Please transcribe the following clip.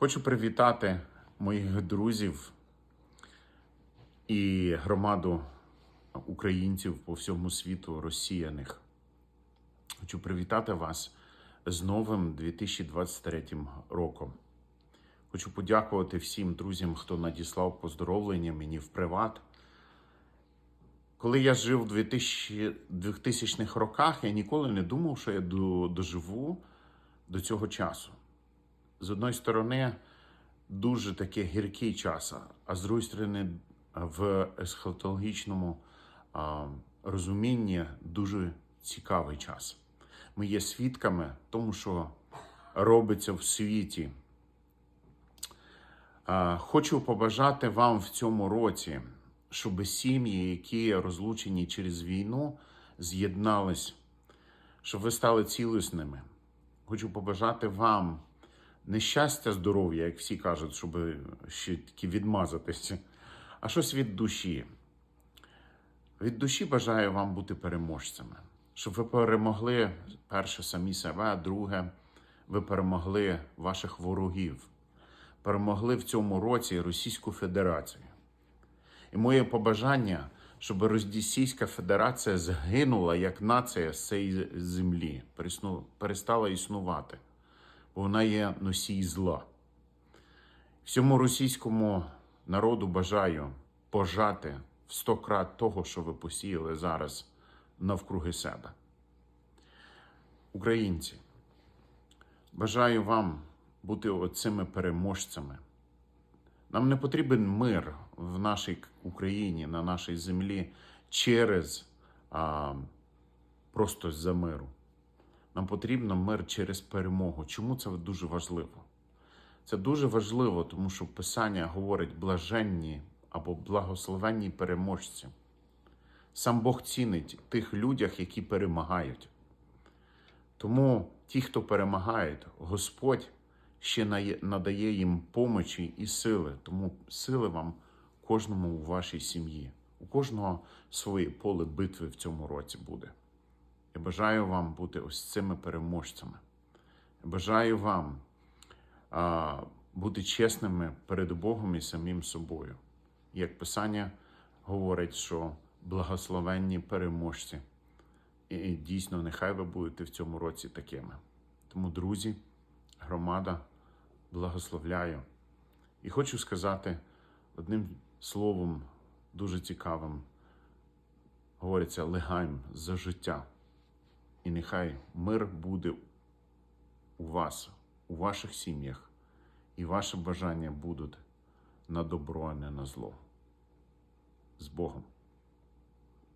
Хочу привітати моїх друзів і громаду українців по всьому світу розсіяних. Хочу привітати вас з новим 2023 роком. Хочу подякувати всім друзям, хто надіслав поздоровлення мені в приват. Коли я жив у 2000 2000-х роках, я ніколи не думав, що я доживу до цього часу. З одної сторони, дуже такий гіркий час, а з другої сторони, в есхатологічному розумінні дуже цікавий час. Ми є свідками тому, що робиться в світі. Хочу побажати вам в цьому році, щоб сім'ї, які розлучені через війну, з'єднались, щоб ви стали цілісними. Хочу побажати вам не щастя, здоров'я, як всі кажуть, щоб ще таки відмазатися, а щось від душі. Від душі бажаю вам бути переможцями, щоб ви перемогли перше самі себе, а друге, ви перемогли ваших ворогів, перемогли в цьому році Російську Федерацію. І моє побажання, щоб Російська Федерація згинула як нація з цієї землі, перестала існувати, вона є носій зла. Всьому російському народу бажаю пожати в сто крат того, що ви посіяли зараз навкруги себе. Українці, бажаю вам бути оцими переможцями. Нам не потрібен мир в нашій Україні, на нашій землі через а, просто за миру. Нам потрібен мир через перемогу. Чому це дуже важливо? Це дуже важливо, тому що Писання говорить блаженні або благословенні переможці. Сам Бог цінить тих людях, які перемагають. Тому ті, хто перемагають, Господь ще надає їм помочі і сили. Тому сили вам кожному у вашій сім'ї. У кожного своє поле битви в цьому році буде. Я бажаю вам бути ось цими переможцями. Я бажаю вам а, бути чесними перед Богом і самим собою. Як Писання говорить, що благословенні переможці. І дійсно, нехай ви будете в цьому році такими. Тому, друзі, громада, благословляю. І хочу сказати одним словом дуже цікавим. Говориться легаєм за життя. І нехай мир буде у вас, у ваших сім'ях, і ваші бажання будуть на добро, а не на зло. З Богом!